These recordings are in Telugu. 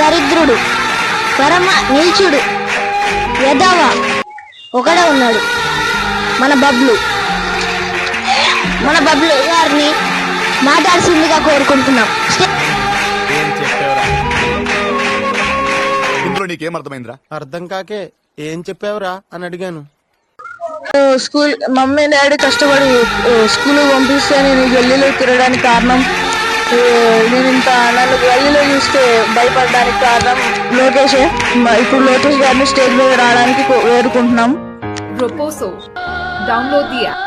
దరిద్రుడు పరమ నీచుడు యదవ ఒకడే ఉన్నాడు. మన బబ్లు. మన బబ్లు గారిని మాట్లాడాల్సిందిగా కోరుకుంటున్నాం. ఏం చెప్పావురా? ఇందులో నీకేం అర్థమైందిరా అర్థం కాకే ఏం చెప్పావురా అని అడిగాను. స్కూల్ మమ్మీ డాడీ కష్టపడి స్కూల్ పంపిస్తే నేను గల్లీలో తిరగడానికి కారణం నేను ఇంత నన్ను గల్లీలో చూస్తే భయపడడానికి కారణం లోకేషే ఇప్పుడు లోకేష్ గారిని స్టేజ్ మీద రావడానికి వేడుకుంటున్నాం. Download the app.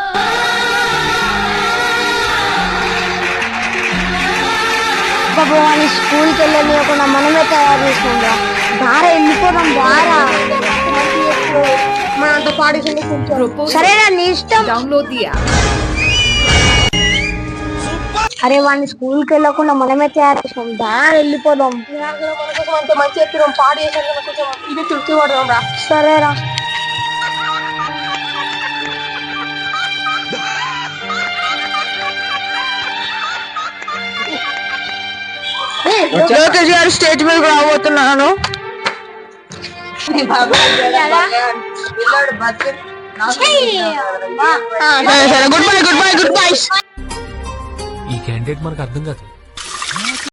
పాపం వాడిని స్కూల్కి వెళ్ళనివ్వకుండా మనమే తయారు చేసుకుందాం దారా వెళ్ళిపోదాం దారా మనంత Roposo. సరేనా నీ ఇష్టం Download the app. అరే వాడిని స్కూల్కి వెళ్ళకుండా మనమే తయారు చేసుకుందాం దారా వెళ్ళిపోదాం అంత మంచి ఎత్తున్నాం పాడు చేసాను కొంచెం ఇది తృప్తి పడదాం రా సరేరా లోకేష్ గారు స్టేజ్ మీద రాబోతున్నాను సరే సరే good bye good bye good bye candidate మనకు అర్థం కాదు.